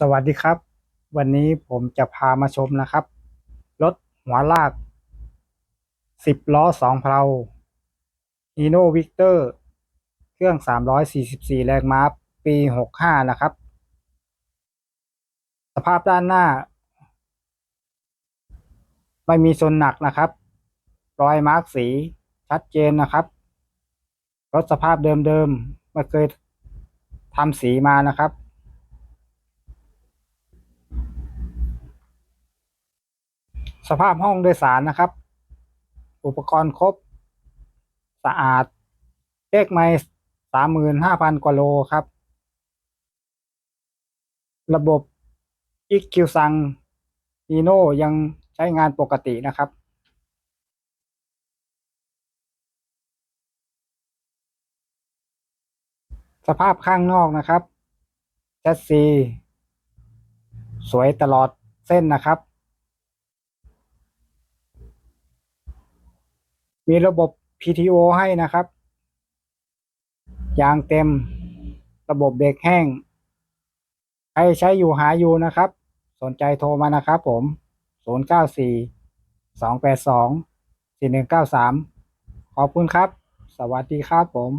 สวัสดีครับ วันนี้ผมจะพามาชมนะครับ รถหัวลาก 10 ล้อ 2 เพลา Hino Victor เครื่อง 344 แรงม้าปี 65 นะครับ สภาพด้านหน้า ไม่มีชนหนักนะครับ รอยมาร์กสีชัดเจนนะครับ รถสภาพเดิมๆ ไม่เคยทำสีมานะครับ สภาพห้องโดยสารนะครับ อุปกรณ์ครบ สะอาดเลขไม่สามหมื่นห้าพันกว่าโลครับ ระบบ EQ ซัง e n o ยังใช้งานปกตินะครับ สภาพข้างนอกนะครับแชสซี สวยตลอดเส้นนะครับ มีระบบ PTO ให้นะครับ ยางเต็ม ระบบเบรกแห้ง ใครใช้อยู่หาอยู่นะครับ สนใจโทรมานะครับผม 094 282 4193 ขอบคุณครับ สวัสดีครับผม